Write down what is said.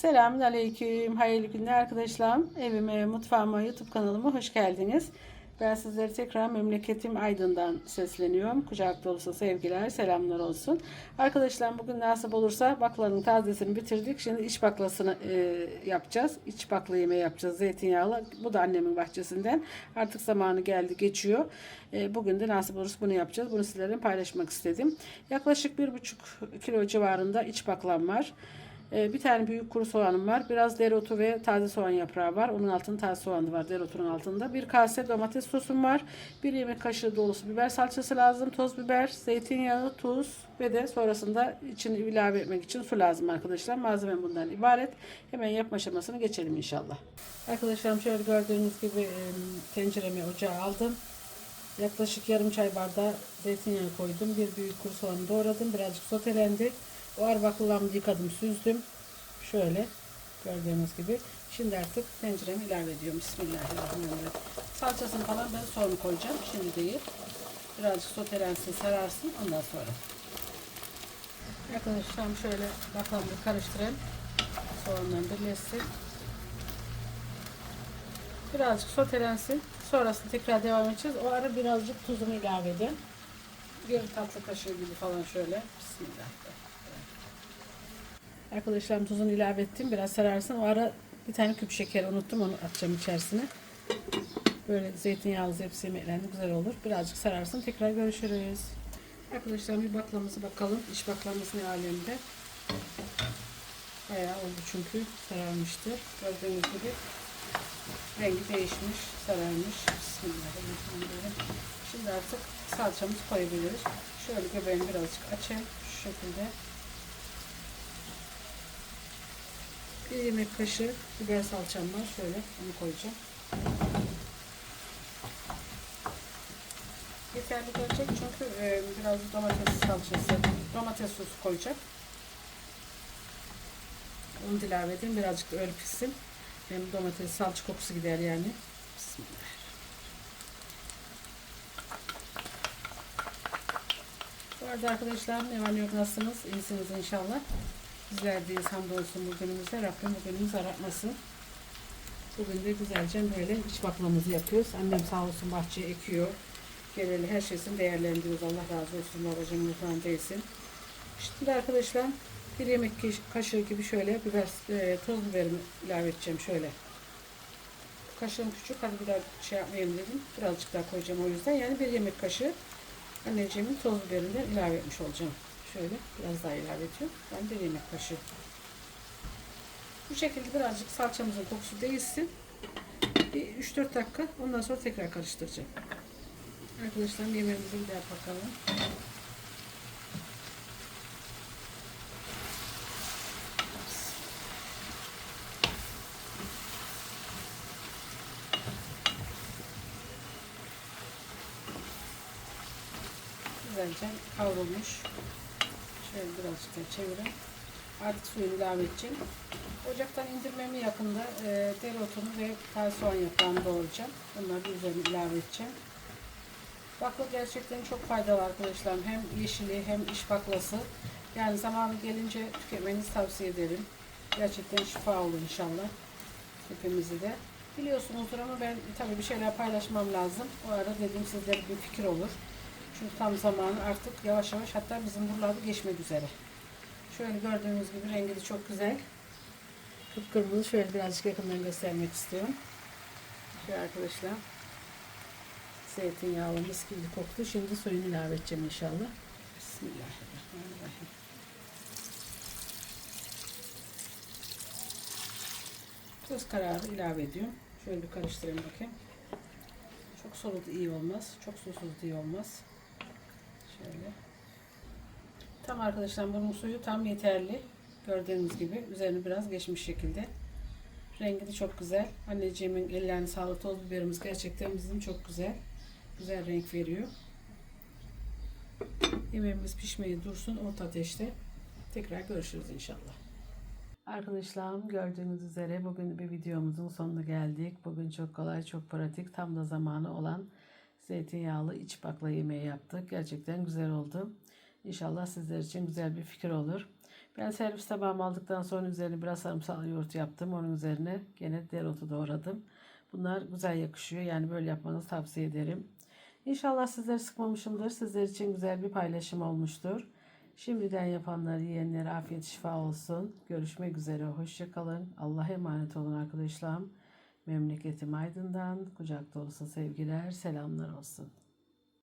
Selamun Aleyküm. Hayırlı günler arkadaşlarım. Evime, mutfağıma, YouTube kanalıma hoş geldiniz. Ben sizlere tekrar memleketim Aydın'dan sesleniyorum. Kucak dolusu sevgiler, selamlar olsun. Arkadaşlar bugün nasip olursa baklavanın tazesini bitirdik. Şimdi iç baklasını e, yapacağız. İç bakla yemeği yapacağız zeytinyağlı. Bu da annemin bahçesinden. Artık zamanı geldi, geçiyor. E, bugün de nasip olursa bunu yapacağız. Bunu sizlerle paylaşmak istedim. Yaklaşık 1,5 kilo civarında iç baklam var. Ee, bir tane büyük kuru soğanım var. Biraz dereotu ve taze soğan yaprağı var. Onun altında taze soğanı var dereotunun altında. Bir kase domates sosum var. Bir yemek kaşığı dolusu biber salçası lazım. Toz biber, zeytinyağı, tuz ve de sonrasında içini ilave etmek için su lazım arkadaşlar. Malzeme bundan ibaret. Hemen yapma aşamasını geçelim inşallah. Arkadaşlarım şöyle gördüğünüz gibi e, tenceremi ocağa aldım. Yaklaşık yarım çay bardağı zeytinyağı koydum. Bir büyük kuru soğanı doğradım. Birazcık sotelendi. O arbaklalamı yıkadım, süzdüm. Şöyle gördüğünüz gibi. Şimdi artık tencereme ilave ediyorum. Bismillahirrahmanirrahim. Salçasını falan ben sonra koyacağım. Şimdi değil. Birazcık sotelensin, sararsın. Ondan sonra. Arkadaşlar şöyle bakalım bir karıştırayım. Soğanla birleşsin. Birazcık sotelensin. Sonrasında tekrar devam edeceğiz. O ara birazcık tuzunu ilave edin. Bir tatlı kaşığı gibi falan şöyle. Bismillah. Arkadaşlarım tuzunu ilave ettim. Biraz sararsın. O ara bir tane küp şeker unuttum. Onu atacağım içerisine. Böyle zeytinyağlı hepsi yemeklerinde güzel olur. Birazcık sararsın. Tekrar görüşürüz. Arkadaşlar bir baklamızı bakalım. İç baklamız ne alemde. Bayağı oldu çünkü. Sararmıştır. Gördüğünüz gibi rengi değişmiş. Sararmış. Bismillahirrahmanirrahim. Şimdi artık salçamızı koyabiliriz. Şöyle göbeğini birazcık açayım. Şu şekilde. Bir yemek kaşığı biber salçam var. Şöyle onu koyacağım. Yeterli gelecek çünkü e, biraz domates salçası, domates sosu koyacak. Onu ilave edeyim. Birazcık da öyle pişsin. Hem domates salça kokusu gider yani. Bismillah. Bu arada arkadaşlar ne var ne yok nasılsınız? İyisiniz inşallah. Bizler deyiz hamdolsun bugünümüzde. Rabbim bugünümüz aratmasın. Bugün de güzelce böyle iç baklamızı yapıyoruz. Annem sağ olsun bahçeye ekiyor. Geleli her şeysini değerlendiriyoruz. Allah razı olsun babacığım lütfen değilsin. Şimdi arkadaşlar bir yemek kaşığı gibi şöyle biber, e, toz biberimi ilave edeceğim şöyle. Kaşığım küçük hadi bir daha şey yapmayayım dedim. Birazcık daha koyacağım o yüzden. Yani bir yemek kaşığı anneciğimin toz biberinden ilave etmiş olacağım. Şöyle biraz daha ilave ediyorum. Ben bir yemek kaşığı. Bu şekilde birazcık salçamızın kokusu değilsin. Bir 3-4 dakika ondan sonra tekrar karıştıracağım. Arkadaşlar yemeğimizi bir daha bakalım. Güzelce kavrulmuş. Şöyle birazcık da çevireyim. Artık suyunu ilave edeceğim. Ocaktan indirmemi yakında e, dereotunu ve taze soğan yaprağını doğrayacağım. Onları da üzerine ilave edeceğim. Bakla gerçekten çok faydalı arkadaşlar. Hem yeşili hem iş baklası. Yani zamanı gelince tüketmenizi tavsiye ederim. Gerçekten şifa olur inşallah. Hepimizi de. Biliyorsunuzdur ama ben tabii bir şeyler paylaşmam lazım. O ara dedim sizlere bir fikir olur. Çünkü tam zamanı artık yavaş yavaş hatta bizim buralarda geçmek üzere. Şöyle gördüğünüz gibi rengi de çok güzel. Kıpkırmızı şöyle birazcık yakından göstermek istiyorum. Şöyle arkadaşlar. Zeytinyağlı mis gibi koktu. Şimdi suyunu ilave edeceğim inşallah. Bismillahirrahmanirrahim. Göz kararı ilave ediyorum. Şöyle bir karıştırayım bakayım. Çok sulu iyi olmaz. Çok susuz da iyi olmaz. Şöyle. Tam arkadaşlar bunun suyu tam yeterli. Gördüğünüz gibi üzerine biraz geçmiş şekilde. Rengi de çok güzel. Anneciğimin ellerine sağlık toz biberimiz gerçekten bizim çok güzel. Güzel renk veriyor. Yemeğimiz pişmeye dursun orta ateşte. Tekrar görüşürüz inşallah. Arkadaşlarım gördüğünüz üzere bugün bir videomuzun sonuna geldik. Bugün çok kolay, çok pratik, tam da zamanı olan zeytinyağlı iç bakla yemeği yaptık. Gerçekten güzel oldu. İnşallah sizler için güzel bir fikir olur. Ben servis tabağımı aldıktan sonra üzerine biraz sarımsaklı yoğurt yaptım. Onun üzerine gene dereotu doğradım. Bunlar güzel yakışıyor. Yani böyle yapmanızı tavsiye ederim. İnşallah sizleri sıkmamışımdır. Sizler için güzel bir paylaşım olmuştur. Şimdiden yapanlar, yiyenlere afiyet şifa olsun. Görüşmek üzere. Hoşçakalın. Allah'a emanet olun arkadaşlarım. Memleketim Aydın'dan kucak dolusu sevgiler, selamlar olsun.